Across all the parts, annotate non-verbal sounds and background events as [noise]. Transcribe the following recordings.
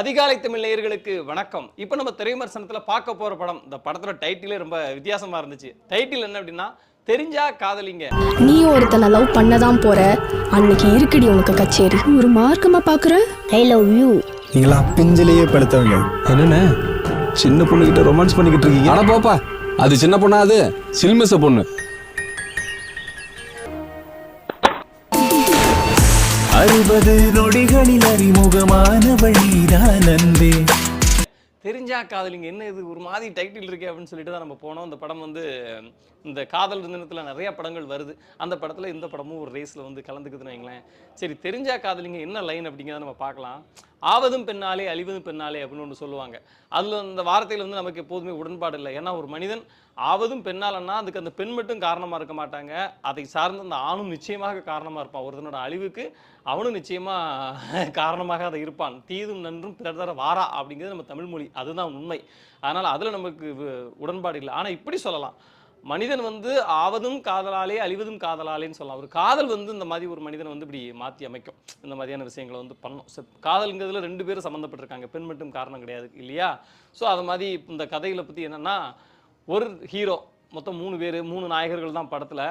அதிகாலை தமிழ் நேயர்களுக்கு வணக்கம். இப்போ நம்ம திரைவிமர்சனத்தில் பார்க்க போற படம் இந்த படத்தோட டைட்டிலே ரொம்ப வித்தியாசமா இருந்துச்சு. டைட்டில் என்ன அப்படின்னா தெரிஞ்சா காதலிங்க. நீ ஒருத்தனை லவ் பண்ணதான் போற. அன்னைக்கு இருக்குடி உனக்கு கச்சேரி. ஒரு மார்க்கமா பாக்குற? ஐ லவ் யூ நீங்களா பிஞ்சிலேயே படுத்தவங்க. என்னண்ணே? சின்ன பொண்ணுகிட்ட ரொமான்ஸ் பண்ணிக்கிட்டு இருக்கீங்க? அட போப்பா அது சின்ன பொண்ணா அது? சில்மிச பொண்ணு. அறுபது நொடிகளில் அறிமுகமானவள் நீதான் அன்பே. தெரிஞ்சா காதலிங்க என்ன இது ஒரு மாதிரி டைட்டில் இருக்கே அப்படின்னு சொல்லிட்டு தான் நம்ம போனோம். அந்த படம் வந்து இந்த காதல் தினத்தில் நிறைய படங்கள் வருது. அந்த படத்தில் இந்த படமும் ஒரு ரேஸில் வந்து கலந்துக்குதுன்னு வைங்களேன். சரி தெரிஞ்சா காதலிங்க என்ன லைன் அப்படிங்கிறத நம்ம பார்க்கலாம். ஆவதும் பெண்ணாலே அழிவதும் பெண்ணாலே அப்படின்னு ஒன்று சொல்லுவாங்க. அதில் அந்த வார்த்தையில் வந்து நமக்கு எப்போதுமே உடன்பாடு இல்லை. ஏன்னா ஒரு மனிதன் ஆவதும் பெண்ணாலன்னா அதுக்கு அந்த பெண் மட்டும் காரணமாக இருக்க மாட்டாங்க. அதை சார்ந்த அந்த ஆணும் நிச்சயமாக காரணமாக இருப்பான். ஒருத்தனோட அழிவுக்கு அவனும் நிச்சயமாக [laughs] காரணமாக அதை இருப்பான். தீதும் நன்றும் பிறர் தர வாரா அப்படிங்கிறது நம்ம தமிழ் மொழி. அதுதான் உண்மை. அதனால் அதில் நமக்கு உடன்பாடு இல்லை. ஆனால் இப்படி சொல்லலாம். மனிதன் வந்து ஆவதும் காதலாலே அழிவதும் காதலாலேன்னு சொல்லலாம். ஒரு காதல் வந்து இந்த மாதிரி ஒரு மனிதனை வந்து இப்படி மாற்றி அமைக்கும். இந்த மாதிரியான விஷயங்களை வந்து பண்ணும் காதலுங்கிறதுல ரெண்டு பேரும் சம்மந்தப்பட்டிருக்காங்க பெண் மட்டும் காரணம் கிடையாது இல்லையா? ஸோ அது மாதிரி இந்த கதைகளை பற்றி என்னென்னா ஒரு ஹீரோ மொத்தம் மூணு பேர் மூணு நாயகர்கள் தான் படத்தில்.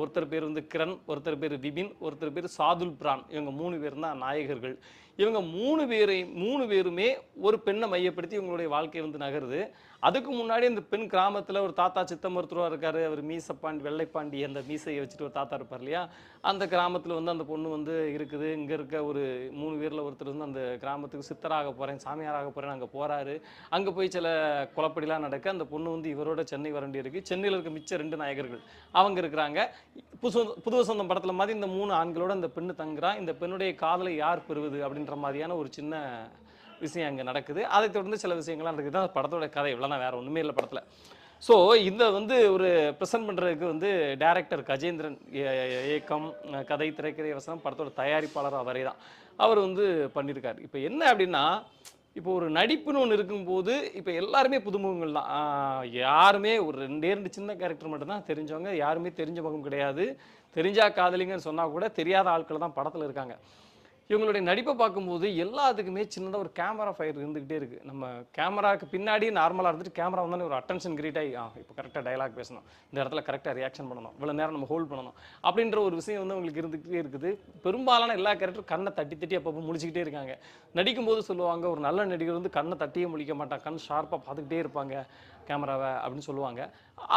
ஒருத்தர் பேர் வந்து கிரண் ஒருத்தர் பேர் விபின் ஒருத்தர் பேர் சாதுல் பிரான். இவங்க மூணு பேர் தான் நாயகர்கள். இவங்க மூணு பேரை மூணு பேருமே ஒரு பெண்ணை மையப்படுத்தி இவங்களுடைய வாழ்க்கை வந்து நகருது. அதுக்கு முன்னாடி இந்த பெண் கிராமத்தில் ஒரு தாத்தா சித்த மருத்துவராக இருக்காரு. அவர் மீசப்பாண்டி வெள்ளைப்பாண்டி அந்த மீசையை வச்சுட்டு ஒரு தாத்தா இருப்பார் இல்லையா? அந்த கிராமத்தில் வந்து அந்த பொண்ணு வந்து இருக்குது. இங்கே இருக்க ஒரு மூணு பேரில் ஒருத்தர் வந்து அந்த கிராமத்துக்கு சித்தராக போகிறேன் சாமியாராக போகிறேன் அங்கே போகிறாரு அங்கே போய் சில குழப்படிலாம் நடக்க அந்த பொண்ணு வந்து இவரோட சென்னை வரண்டி இருக்குது சென்னையில் இருக்க மிச்ச ரெண்டு நாயகர்கள் அவங்க இருக்கிறாங்க. புது புது வசந்தம் படத்தில் மாதிரி இந்த மூணு ஆண்களோட அந்த பெண்ணு தங்குறா. இந்த பெண்ணுடைய காதலை யார் பெறுவது அப்படின்ற மாதிரியான ஒரு சின்ன விஷயம் அங்கே நடக்குது. அதை தொடர்ந்து சில விஷயங்கள்லாம் இருக்குது தான் படத்தோட கதை. இவ்வளோதான் வேற ஒன்றுமே இல்லை படத்தில். ஸோ இந்த வந்து ஒரு ப்ரெசென்ட் பண்ணுறதுக்கு வந்து டேரக்டர் கஜேந்திரன் இயக்கம் கதை திரைக்கதை வசனம் படத்தோட தயாரிப்பாளர் அவரே தான். அவர் வந்து பண்ணியிருக்காரு இப்போ என்ன அப்படின்னா இப்போ ஒரு நடிப்புன்னு ஒன்று இருக்கும்போது இப்போ எல்லாருமே புதுமுகங்கள் தான். யாருமே ஒரு ரெண்டே ரெண்டு சின்ன கேரக்டர் மட்டும்தான் தெரிஞ்சவங்க. யாருமே தெரிஞ்ச முகம் கிடையாது. தெரிஞ்சா காதலிங்கன்னு சொன்னால் கூட தெரியாத ஆட்கள் தான் படத்தில் இருக்காங்க. இவங்களுடைய நடிப்பை பார்க்கும்போது எல்லாத்துக்குமே சின்னதாக ஒரு கேமரா ஃபயர் இருந்துக்கிட்டே இருக்குது நம்ம கேமராக்கு பின்னாடி நார்மலாக இருந்துட்டு கேமரா வந்தாலே ஒரு அட்டென்ஷன் கிரியேட் ஆகி ஆ இப்போ கரெக்டாக டயலாக் பேசணும். இந்த இடத்துல கரெக்டாக ரியாக்ஷன் பண்ணணும். இவ்வளோ நேரம் நம்ம ஹோல்ட் பண்ணணும். அப்படின்ற ஒரு விஷயம் வந்து அவங்களுக்கு இருந்துக்கிட்டே இருக்குது. பெரும்பாலான எல்லா கேரக்டரும் கண்ணை தட்டி தட்டி அப்பப்போ முடிச்சுக்கிட்டே இருக்காங்க. நடிக்கும்போது சொல்லுவாங்க ஒரு நல்ல நடிகர் வந்து கண்ணை தட்டியே முழிக்க மாட்டான். கண் ஷார்ப்பாக பார்த்துக்கிட்டே இருப்பாங்க. கேமராவை அப்படின்னு சொல்லுவாங்க.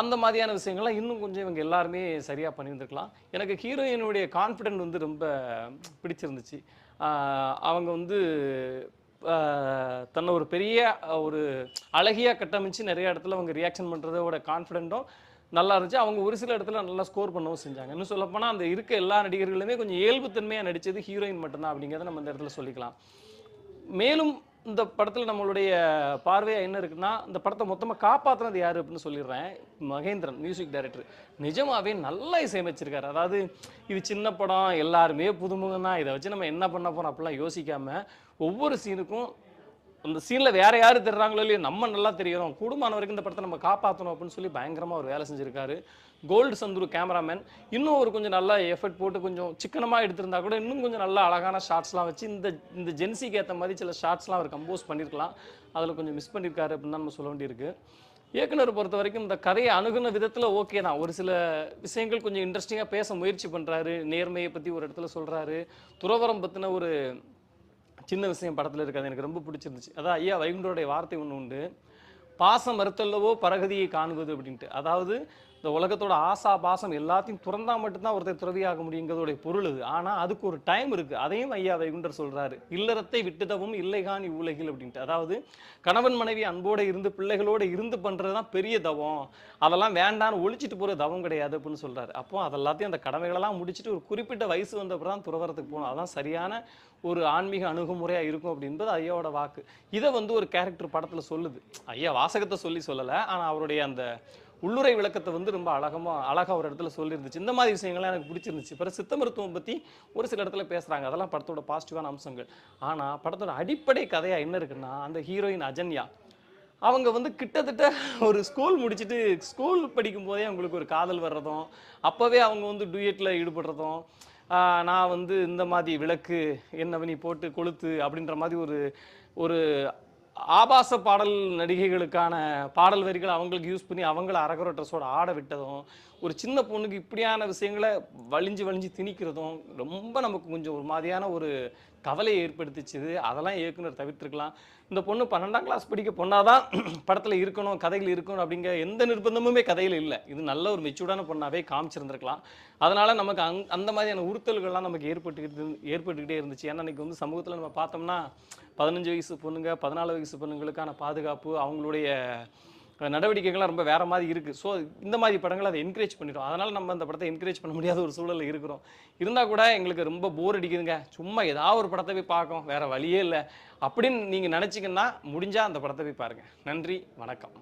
அந்த மாதிரியான விஷயங்கள்லாம் இன்னும் கொஞ்சம் இவங்க எல்லாருமே சரியாக பண்ணியிருந்துருக்கலாம். எனக்கு ஹீரோயினுடைய கான்ஃபிடென்ட் வந்து ரொம்ப பிடிச்சிருந்துச்சு. அவங்க வந்து தன்னை ஒரு பெரிய ஒரு அழகிய கட்டமைச்சு நிறைய இடத்துல அவங்க ரியாக்ஷன் பண்ணுறதோட கான்ஃபிடென்ட்டும் நல்லா இருந்துச்சு. அவங்க ஒரு சில இடத்துல நல்லா ஸ்கோர் பண்ணவும் செஞ்சாங்க. இன்னும் சொல்லப்போனால் அந்த இருக்க எல்லா நடிகர்களுமே கொஞ்சம் இயல்புத்தன்மையாக நடித்தது ஹீரோயின் மட்டும்தான் அப்படிங்கிறத நம்ம இந்த இடத்துல சொல்லிக்கலாம். மேலும் இந்த படத்தில் நம்மளுடைய பார்வையாக என்ன இருக்குன்னா இந்த படத்தை மொத்தமாக காப்பாற்றுனது யார் அப்படின்னு சொல்லிடுறேன். மகேந்திரன் மியூசிக் டைரக்டர் நிஜமாகவே நல்லா இசையமைச்சிருக்காரு. அதாவது இது சின்ன படம் எல்லாருமே புதுமுகம் தான் இதை வச்சு நம்ம என்ன பண்ண போகிறோம் அப்படிலாம் யோசிக்காமல் ஒவ்வொரு சீனுக்கும் அந்த சீனில் வேற யார் தெரிறாங்களோ இல்லையோ நம்ம நல்லா தெரியணும் கூடுமான வரைக்கும் இந்த படத்தை நம்ம காப்பாற்றணும் அப்படின்னு சொல்லி பயங்கரமாக ஒரு வேலை செஞ்சிருக்காரு. Gold Chandru cameraman. இன்னும் ஒரு கொஞ்சம் நல்லா எஃபர்ட் போட்டு கொஞ்சம் சிக்கனமாக எடுத்திருந்தா கூட இன்னும் கொஞ்சம் நல்லா அழகான ஷார்ட்ஸ்லாம் வச்சு இந்த இந்த ஜென்சிக்கு ஏற்ற மாதிரி சில ஷார்ட்ஸ்லாம் அவர் கம்போஸ் பண்ணியிருக்கலாம் அதில் கொஞ்சம் மிஸ் பண்ணியிருக்காரு அப்படின்னு தான் நம்ம சொல்ல வேண்டியிருக்கு. இயக்குனர் பொறுத்த வரைக்கும் இந்த கதையை அணுகுன விதத்தில் ஓகே தான். ஒரு சில விஷயங்கள் கொஞ்சம் இன்ட்ரெஸ்டிங்காக பேச முயற்சி பண்ணுறாரு நேர்மையை பற்றி ஒரு இடத்துல சொல்கிறாரு துறவரம் பற்றின ஒரு சின்ன விஷயம் படத்தில் இருக்கிறது எனக்கு ரொம்ப பிடிச்சிருந்துச்சு. அதான் ஐயா வைகுண்டருடைய வார்த்தை ஒன்று உண்டு. பாசம் மறுத்தல்லவோ பரகதியை காணுவது அப்படின்ட்டு. அதாவது இந்த உலகத்தோட ஆசா பாசம் எல்லாத்தையும் துறந்தா மட்டும்தான் ஒருத்தர் துறவியாக முடியுங்கிறதோடைய பொருள் இது. ஆனால் அதுக்கு ஒரு டைம் இருக்குது அதையும் ஐயா வைகுண்டர் சொல்கிறாரு இல்லறத்தை விட்டுதவும் இல்லைகான் இவ்வுலகில் அப்படின்ட்டு. அதாவது கணவன் மனைவி அன்போடு இருந்து பிள்ளைகளோடு இருந்து பண்ணுறது தான் பெரிய தவம். அதெல்லாம் வேண்டான்னு ஒழிச்சிட்டு போகிற தவம் கிடையாது அப்படின்னு சொல்கிறாரு அப்போ அதெல்லாத்தையும் அந்த கடமைகளெல்லாம் முடிச்சுட்டு ஒரு குறிப்பிட்ட வயசு வந்தப்பறம் தான் துறவரத்துக்கு போகணும். அதான் சரியான ஒரு ஆன்மீக அணுகுமுறையாக இருக்கும் அப்படின்றது ஐயாவோட வாக்கு. இதை வந்து ஒரு கேரக்டர் படத்தில் சொல்லுது. ஐயா வாசகத்தை சொல்லி சொல்லலை. ஆனால் அவருடைய அந்த உள்ளுரை விளக்கத்தை வந்து ரொம்ப அழகமாக அழகாக ஒரு இடத்துல சொல்லியிருந்துச்சு. இந்த மாதிரி விஷயங்கள்லாம் எனக்கு பிடிச்சிருந்துச்சு. பிறகு சித்த மருத்துவம் பற்றி ஒரு சில இடத்துல பேசுகிறாங்க அதெல்லாம் படத்தோட பாசிட்டிவான அம்சங்கள். ஆனால் படத்தோட அடிப்படை கதையாக என்ன இருக்குன்னா அந்த ஹீரோயின் அஜன்யா அவங்க வந்து கிட்டத்தட்ட ஒரு ஸ்கூல் முடிச்சுட்டு ஸ்கூல் படிக்கும் போதே அவங்களுக்கு ஒரு காதல் வர்றதும் அப்போவே அவங்க வந்து டூயட்டில் ஈடுபடுறதும் நான் வந்து இந்த மாதிரி விளக்கு என்னவனி போட்டு கொளுத்து அப்படின்ற மாதிரி ஒரு ஒரு ஆபாச பாடல் நடிகைகளுக்கான பாடல் வரிகளை அவங்களுக்கு யூஸ் பண்ணி அவங்கள அரகுற ட்ரெஸ்ஸோட ஆட விட்டதும் ஒரு சின்ன பொண்ணுக்கு இப்படியான விஷயங்களை வலிஞ்சு வலிஞ்சு திணிக்கிறதும் ரொம்ப நமக்கு கொஞ்சம் ஒரு மாதிரியான ஒரு கவலையை ஏற்படுத்திச்சுது அதெல்லாம் இயக்குனர் தவிர்த்துருக்கலாம். இந்த பொண்ணு பன்னெண்டாம் கிளாஸ் படிக்க பொண்ணாதான் [clears throat] படத்தில் இருக்கணும் கதையில் இருக்கணும் அப்படிங்கிற எந்த நிர்பந்தமுமே கதையில் இல்லை. இது நல்ல ஒரு மெச்சூர்டான பொண்ணாகவே காமிச்சிருந்திருக்கலாம். அதனால் நமக்கு அங் அந்த மாதிரியான உறுத்தல்கள்லாம் நமக்கு ஏற்பட்டுக்கிட்டு ஏற்பட்டுக்கிட்டே இருந்துச்சு. ஏன்னா இன்னைக்கு வந்து சமூகத்தில் நம்ம பார்த்தோம்னா பதினஞ்சு வயசு பொண்ணுங்க பதினாலு வயசு பொண்ணுங்களுக்கான பாதுகாப்பு அவங்களுடைய நடவடிக்கைகள்லாம் ரொம்ப வேற மாதிரி இருக்கு. ஸோ இந்த மாதிரி படங்களை அதை என்கரேஜ் பண்ணிடும் அதனால நம்ம அந்த படத்தை என்கரேஜ் பண்ண முடியாத ஒரு சூழலில் இருக்கிறோம். இருந்தால் கூட எங்களுக்கு ரொம்ப போர் அடிக்குதுங்க. சும்மா ஏதாவது ஒரு படத்தை போய் பார்க்கும் வேற வழியே இல்லை. அப்படின்னு நீங்கள் நினச்சிங்கன்னா முடிஞ்சால் அந்த படத்தை போய் பாருங்கள் நன்றி வணக்கம்.